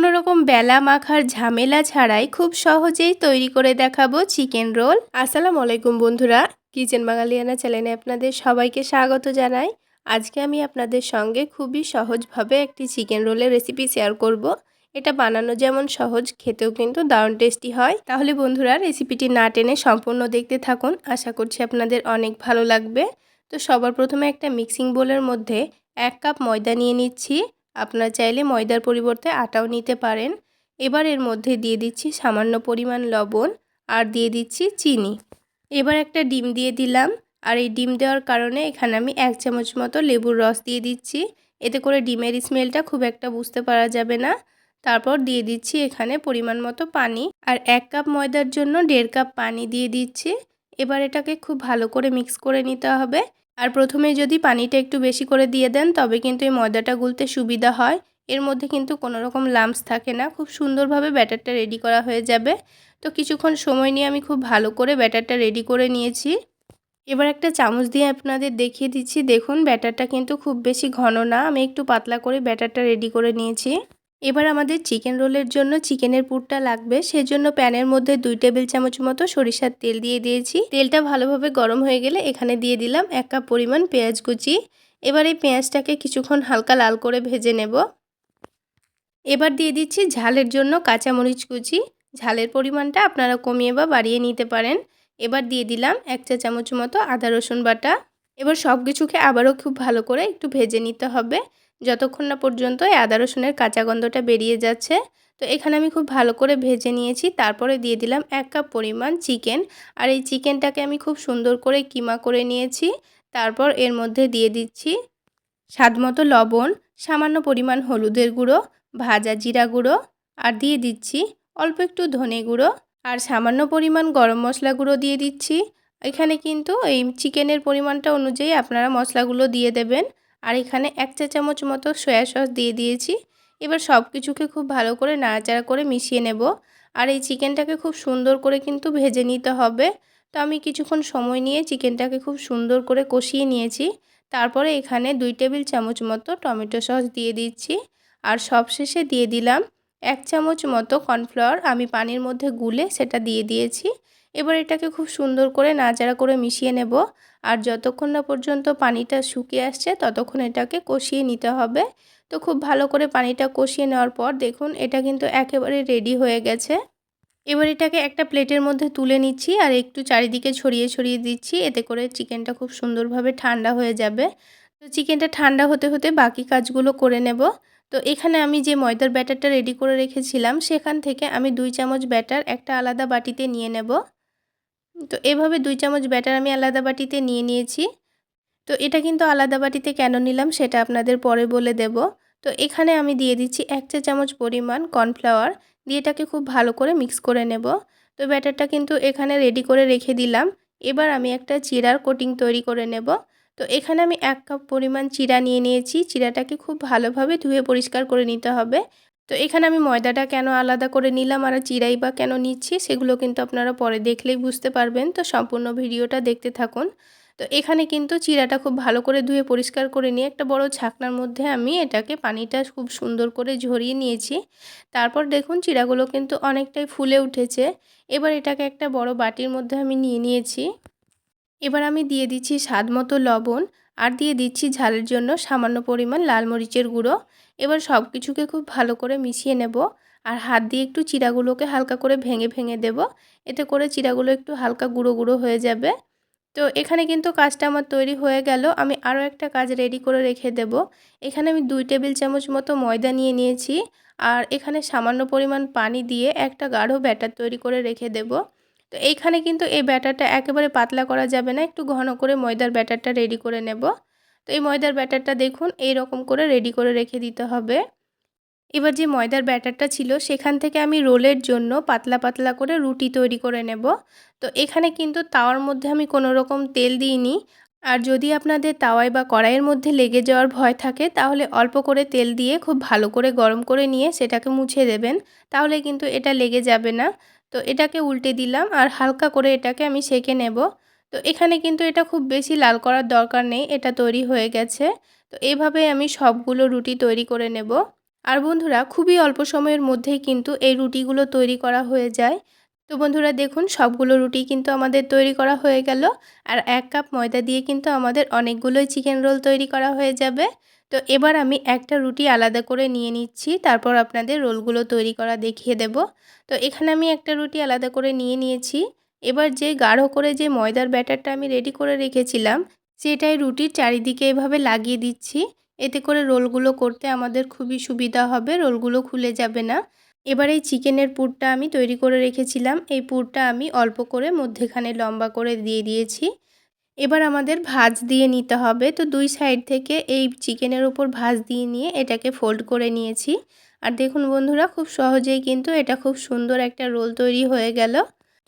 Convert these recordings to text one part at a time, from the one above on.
কোনো রকম বেলা মাখার ঝামেলা ছাড়াই খুব সহজেই তৈরি করে দেখাবো চিকেন রোল। আসসালামু আলাইকুম বন্ধুরা, কিচেন বাঙালিয়ানা চ্যানেলে আপনাদের সবাইকে স্বাগত জানাই। আজকে আমি আপনাদের সঙ্গে খুবই সহজভাবে একটি চিকেন রোলের রেসিপি শেয়ার করব। এটা বানানো যেমন সহজ, খেতেও কিন্তু দারুণ টেস্টি হয়। তাহলে বন্ধুরা, রেসিপিটি না টেনে সম্পূর্ণ দেখতে থাকুন। আশা করছি আপনাদের অনেক ভালো লাগবে। তো সবার প্রথমে একটা মিক্সিং বোলের মধ্যে এক কাপ ময়দা নিয়ে নিচ্ছি। আপনারা চাইলে ময়দার পরিবর্তে আটাও নিতে পারেন। এবার এর মধ্যে দিয়ে দিচ্ছি সামান্য পরিমাণ লবণ আর দিয়ে দিচ্ছি চিনি। এবার একটা ডিম দিয়ে দিলাম। আর এই ডিম দেওয়ার কারণে এখানে আমি এক চামচ মতো লেবুর রস দিয়ে দিচ্ছি। এতে করে ডিমের স্মেলটা খুব একটা বুঝতে পারা যাবে না। তারপর দিয়ে দিচ্ছি এখানে পরিমাণ মতো পানি। আর এক কাপ ময়দার জন্য দেড় কাপ পানি দিয়ে দিচ্ছি। এবার এটাকে খুব ভালো করে মিক্স করে নিতে হবে। আর প্রথমে যদি পানিটা একটু বেশি করে দিয়ে দেন, তবে কিন্তু এই ময়দাটা গুলতে সুবিধা হয়। এর মধ্যে কিন্তু কোনো রকম লাম্পস থাকে না। খুব সুন্দরভাবে ব্যাটারটা রেডি করা হয়ে যাবে। তো কিছুক্ষণ সময় নিয়ে আমি খুব ভালো করে ব্যাটারটা রেডি করে নিয়েছি। এবার একটা চামচ দিয়ে আপনাদের দেখিয়ে দিচ্ছি। দেখুন, ব্যাটারটা কিন্তু খুব বেশি ঘন না। আমি একটু পাতলা করে ব্যাটারটা রেডি করে নিয়েছি। এবার আমাদের চিকেন রোলের জন্য চিকেনের পুরটা লাগবে। সেজন্য প্যানের মধ্যে দুই টেবিল চামচ মতো সরিষার তেল দিয়ে দিয়েছি। তেলটা ভালোভাবে গরম হয়ে গেলে এখানে দিয়ে দিলাম এক কাপ পরিমাণ পেঁয়াজ কুচি। এবার এই পেঁয়াজটাকে কিছুক্ষণ হালকা লাল করে ভেজে নেব। এবার দিয়ে দিচ্ছি ঝালের জন্য কাঁচামরিচ কুচি। ঝালের পরিমাণটা আপনারা কমিয়ে বা বাড়িয়ে নিতে পারেন। এবার দিয়ে দিলাম এক চা চামচ মতো আদা রসুন বাটা। এবার সব কিছুকে আবারও খুব ভালো করে একটু ভেজে নিতে হবে। যতক্ষণ না পর্যন্ত এই আদা রসুনের কাঁচা গন্ধটা বেরিয়ে যাচ্ছে। তো এখানে আমি খুব ভালো করে ভেজে নিয়েছি, তারপরে দিয়ে দিলাম এক কাপ পরিমাণ চিকেন। আর এই চিকেনটাকে আমি খুব সুন্দর করে কিমা করে নিয়েছি, তারপর এর মধ্যে দিয়ে দিচ্ছি স্বাদমতো লবণ, সামান্য পরিমাণ হলুদের গুঁড়ো, ভাজা জিরা গুঁড়ো, আর দিয়ে দিচ্ছি অল্প একটু ধনে গুঁড়ো। আর সামান্য পরিমাণ গরম মশলা গুঁড়ো দিয়ে দিচ্ছি। এখানে কিন্তু এই চিকেনের পরিমাণটা অনুযায়ী আপনারা মশলাগুলো দিয়ে দেবেন। আর এখানে এক চা চামচ মতো সয়া সস দিয়ে দিয়েছি। এবার সব কিছুকে খুব ভালো করে নাড়াচাড়া করে মিশিয়ে নেব। আর এই চিকেনটাকে খুব সুন্দর করে কিন্তু ভেজে নিতে হবে। তো আমি কিছুক্ষণ সময় নিয়ে চিকেনটাকে খুব সুন্দর করে কষিয়ে নিয়েছি। তারপরে এখানে দুই টেবিল চামচ মতো টমেটো সস দিয়ে দিচ্ছি। আর সবশেষে দিয়ে দিলাম এক চামচ মতো কর্নফ্লাওয়ার। আমি পানির মধ্যে গুলে সেটা দিয়ে দিয়েছি। এবার এটাকে খুব সুন্দর করে নাচাড়া করে মিশিয়ে নেব। আর যতক্ষণ না পর্যন্ত পানিটা শুকিয়ে আসছে, ততক্ষণ এটাকে কষিয়ে নিতে হবে। তো খুব ভালো করে পানিটা কষিয়ে নেওয়ার পর দেখুন, এটা কিন্তু একেবারে রেডি হয়ে গেছে। এবার এটাকে একটা প্লেটের মধ্যে তুলে নিচ্ছি আর একটু চারিদিকে ছড়িয়ে ছড়িয়ে দিচ্ছি। এতে করে চিকেনটা খুব সুন্দরভাবে ঠান্ডা হয়ে যাবে। তো চিকেনটা ঠান্ডা হতে হতে বাকি কাজগুলো করে নেব। তো এখানে আমি যে ময়দার ব্যাটারটা রেডি করে রেখেছিলাম, সেখান থেকে আমি দুই চামচ ব্যাটার একটা আলাদা বাটিতে নিয়ে নেব। তো এভাবে দুই চামচ ব্যাটার আমি আলাদা বাটিতে নিয়ে নিয়েছি। তো এটা কিন্তু আলাদা বাটিতে কেন নিলাম সেটা আপনাদের পরে বলে দেব। তো এখানে আমি দিয়ে দিচ্ছি এক চা চামচ পরিমাণ কর্নফ্লাওয়ার, দিয়ে এটাকে খুব ভালো করে মিক্স করে নেব। তো ব্যাটারটা কিন্তু এখানে রেডি করে রেখে দিলাম। এবার আমি একটা চিরার কোটিং তৈরি করে নেব। তো এখানে আমি এক কাপ পরিমাণ চিরা নিয়ে নিয়েছি। চিরাটাকে খুব ভালোভাবে ধুয়ে পরিষ্কার করে নিতে হবে। তো এখানে আমি ময়দাটা কেন আলাদা করে নিলাম আর চিরাই বা কেন নিচ্ছি সেগুলো কিন্তু আপনারা পরে দেখলেই বুঝতে পারবেন। তো সম্পূর্ণ ভিডিওটা দেখতে থাকুন। তো এখানে কিন্তু চিরাটা খুব ভালো করে ধুয়ে পরিষ্কার করে নিয়ে একটা বড় ছাকনার মধ্যে আমি এটাকে পানিটা খুব সুন্দর করে ঝরিয়ে নিয়েছি। তারপর দেখুন চিরাগুলো কিন্তু অনেকটাই ফুলে উঠেছে। এবার এটাকে একটা বড় বাটির মধ্যে আমি নিয়ে নিয়েছি। এবার আমি দিয়ে দিচ্ছি স্বাদ মতো লবণ আর দিয়ে দিচ্ছি ঝালের জন্য সামান্য পরিমাণ লাল মরিচের গুঁড়ো। এবার সব কিছুকে খুব ভালো করে মিশিয়ে নেব আর হাত দিয়ে একটু চিরাগুলোকে হালকা করে ভেঙে ভেঙে দেব। এতে করে চিরাগুলো একটু হালকা গুঁড়ো গুঁড়ো হয়ে যাবে। তো এখানে কিন্তু কাজটা আমার তৈরি হয়ে গেল। আমি আরও একটা কাজ রেডি করে রেখে দেব। এখানে আমি দুই টেবিল চামচ মতো ময়দা নিয়ে নিয়েছি। আর এখানে সামান্য পরিমাণ পানি দিয়ে একটা গাঢ় ব্যাটার তৈরি করে রেখে দেব। তো এইখানে কিন্তু এই ব্যাটারটা একেবারে পাতলা করা যাবে না। একটু ঘন করে ময়দার ব্যাটারটা রেডি করে নেব। তো এই ময়দার ব্যাটারটা দেখুন এই রকম করে রেডি করে রেখে দিতে হবে। এবার যে ময়দার ব্যাটারটা ছিল, সেখান থেকে আমি রোলের জন্য পাতলা পাতলা করে রুটি তৈরি করে নেব। তো এখানে কিন্তু তাওয়ার মধ্যে আমি কোনো রকম তেল দিইনি। আর যদি আপনাদের তাওয়ায় বা কড়াইয়ের মধ্যে লেগে যাওয়ার ভয় থাকে, তাহলে অল্প করে তেল দিয়ে খুব ভালো করে গরম করে নিয়ে সেটাকে মুছে দেবেন। তাহলে কিন্তু এটা লেগে যাবে না। তো এটাকে উল্টে দিলাম আর হালকা করে এটাকে আমি সেকে নেব। তো এখানে কিন্তু এটা খুব বেশি লাল করার দরকার নেই, এটা তৈরি হয়ে গেছে। তো এভাবে আমি সবগুলো রুটি তৈরি করে নেব। আর বন্ধুরা, খুবই অল্প সময়ের মধ্যেই কিন্তু এই রুটিগুলো তৈরি করা হয়ে যায়। তো বন্ধুরা, দেখুন, সবগুলো রুটি কিন্তু আমাদের তৈরি করা হয়ে গেল। আর এক কাপ ময়দা দিয়ে কিন্তু আমাদের অনেকগুলোই চিকেন রোল তৈরি করা হয়ে যাবে। তো এবার আমি একটা রুটি আলাদা করে নিয়ে নিচ্ছি, তারপর আপনাদের রোলগুলো তৈরি করা দেখিয়ে দেব। তো এখানে আমি একটা রুটি আলাদা করে নিয়ে নিয়েছি। এবার যে গাঢ় করে যে ময়দার ব্যাটারটা আমি রেডি করে রেখেছিলাম, সেটাই রুটির চারিদিকে এভাবে লাগিয়ে দিচ্ছি। এতে করে রোলগুলো করতে আমাদের খুবই সুবিধা হবে, রোলগুলো খুলে যাবে না। এবার এই চিকেনের পুরটা আমি তৈরি করে রেখেছিলাম। এই পুরটা আমি অল্প করে মধ্যেখানে লম্বা করে দিয়ে দিয়েছি। এবার আমাদের ভাজ দিয়ে নিতে হবে। তো দুই সাইড থেকে এই চিকেনের উপর ভাজ দিয়ে নিয়ে এটাকে ফোল্ড করে নিয়েছি। আর দেখুন বন্ধুরা, খুব সহজেই কিন্তু এটা খুব সুন্দর একটা রোল তৈরি হয়ে গেল।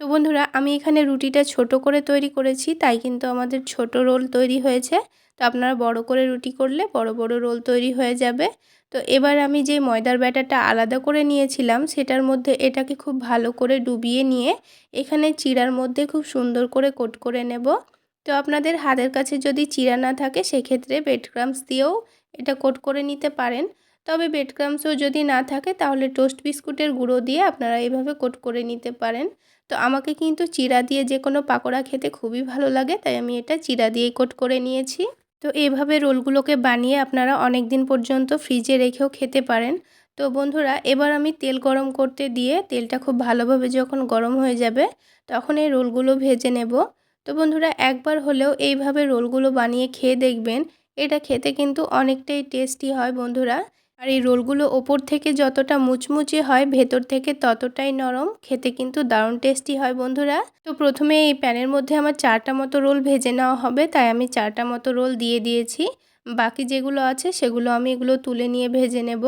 তো বন্ধুরা, আমি এখানে রুটিটা ছোট করে তৈরি করেছি, তাই কিন্তু আমাদের ছোট রোল তৈরি হয়েছে। তো আপনারা বড় করে রুটি করলে বড় বড় রোল তৈরি হয়ে যাবে। তো এবার আমি যে ময়দার ব্যাটারটা আলাদা করে নিয়েছিলাম, সেটার মধ্যে এটাকে খুব ভালো করে ডুবিয়ে নিয়ে এখানে চিড়ার মধ্যে খুব সুন্দর করে কোট করে নেব। তো আপনাদের হাতের কাছে যদি চিড়া না থাকে, সেক্ষেত্রে বেড ক্রামস দিয়েও এটা কোট করে নিতে পারেন। তবে বেড ক্রামসও যদি না থাকে, তাহলে টোস্ট বিস্কুটের গুঁড়ো দিয়ে আপনারা এইভাবে কোট করে নিতে পারেন। তো আমাকে কিন্তু চিরা দিয়ে যে কোনো পাকোড়া খেতে খুবই ভালো লাগে, তাই আমি এটা চিরা দিয়েই কোট করে নিয়েছি। তো এইভাবে রোলগুলোকে বানিয়ে আপনারা অনেক দিন পর্যন্ত ফ্রিজে রেখেও খেতে পারেন। তো বন্ধুরা, এবার আমি তেল গরম করতে দিয়ে, তেলটা খুব ভালোভাবে যখন গরম হয়ে যাবে, তখন এই রোলগুলো ভেজে নেব। তো বন্ধুরা, একবার হলেও এইভাবে রোলগুলো বানিয়ে খেয়ে দেখবেন, এটা খেতে কিন্তু অনেকটাই টেস্টি হয় বন্ধুরা। আর এই রোলগুলো ওপর থেকে যতটা মুচমুচে হয়, ভেতর থেকে ততটাই নরম, খেতে কিন্তু দারুণ টেস্টি হয় বন্ধুরা। তো প্রথমে এই প্যানের মধ্যে আমার চারটা মতো রোল ভেজে নেওয়া হবে, তাই আমি চারটা মতো রোল দিয়ে দিয়েছি। বাকি যেগুলো আছে, সেগুলো আমি এগুলো তুলে নিয়ে ভেজে নেব।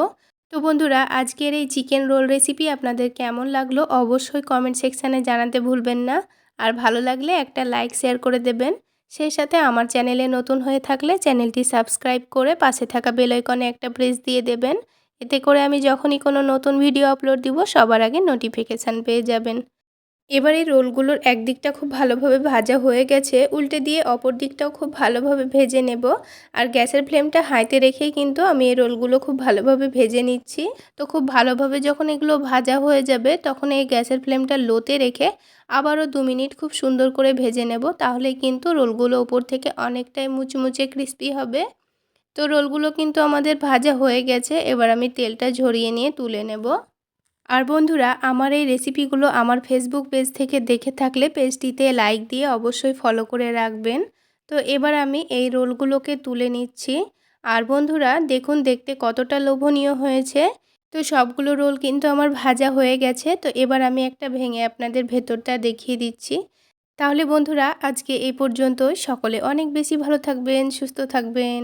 তো বন্ধুরা, আজকের এই চিকেন রোল রেসিপি আপনাদের কেমন লাগল, অবশ্যই কমেন্ট সেকশানে জানাতে ভুলবেন না। আর ভালো লাগলে একটা লাইক শেয়ার করে দেবেন। সেই সাথে আমার চ্যানেলে নতুন হয়ে থাকলে চ্যানেলটি সাবস্ক্রাইব করে পাশে থাকা বেলাইকনে একটা প্রেস দিয়ে দেবেন। এতে করে আমি যখনই কোনো নতুন ভিডিও আপলোড দিব, সবার আগে নোটিফিকেশান পেয়ে যাবেন। এবার এই রোলগুলোর একদিকটা খুব ভালোভাবে ভাজা হয়ে গেছে, উল্টে দিয়ে অপর দিকটাও খুব ভালোভাবে ভেজে নেব। আর গ্যাসের ফ্লেমটা হাইতে রেখেই কিন্তু আমি এই রোলগুলো খুব ভালোভাবে ভেজে নিচ্ছি। তো খুব ভালোভাবে যখন এগুলো ভাজা হয়ে যাবে, তখন এই গ্যাসের ফ্লেমটা লোতে রেখে আবারও দু মিনিট খুব সুন্দর করে ভেজে নেব, তাহলে কিন্তু রোলগুলো ওপর থেকে অনেকটাই মুচমুচে ক্রিস্পি হবে। তো রোলগুলো কিন্তু আমাদের ভাজা হয়ে গেছে, এবার আমি তেলটা ঝরিয়ে নিয়ে তুলে নেব। আর বন্ধুরা, আমার এই রেসিপিগুলো আমার ফেসবুক পেজ থেকে দেখে থাকলে পেজটিতে লাইক দিয়ে অবশ্যই ফলো করে রাখবেন। তো এবার আমি এই রোলগুলোকে তুলে নিচ্ছি। আর বন্ধুরা, দেখুন, দেখতে কতটা লোভনীয় হয়েছে। তো সবগুলো রোল কিন্তু আমার ভাজা হয়ে গেছে। তো এবার আমি একটা ভেঙে আপনাদের ভেতরটা দেখিয়ে দিচ্ছি। তাহলে বন্ধুরা, আজকে এই পর্যন্তই। সকলে অনেক বেশি ভালো থাকবেন, সুস্থ থাকবেন।